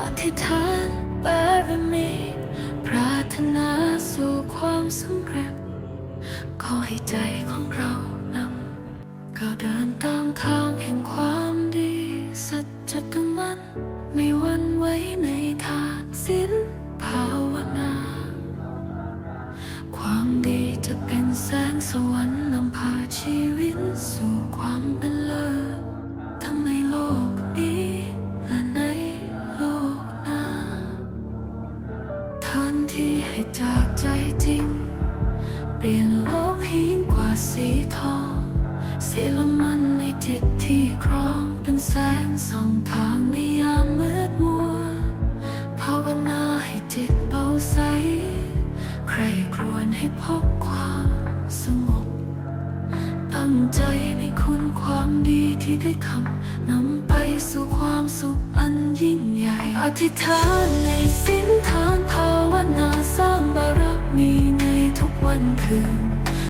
อธิษฐานบารมีปรารถนาสู่ความสำเร็จขอให้ใจของเรานำก้าวเดินตามทางแห่งความดี สัจจกมันไม่วันไว้ในทางสิ้นภาวนา ความดีจะเป็นแสงสวรรค์นำพาชีวิตสู่ ที่ให้จากใจจริง เปลี่ยนโลกให้ยิ่งกว่าสีทองเสียละมันในจิตที่ครองเป็นแสงส่องทางในยามมืดมัวภาวนาให้จิตเบาใส ใครครวญให้พบความสงบ ตั้งใจในคุณความดีที่ได้ทำนำไปสู่ความสุขอันยิ่งใหญ่ อธิษฐานในสิ้นทางภา วน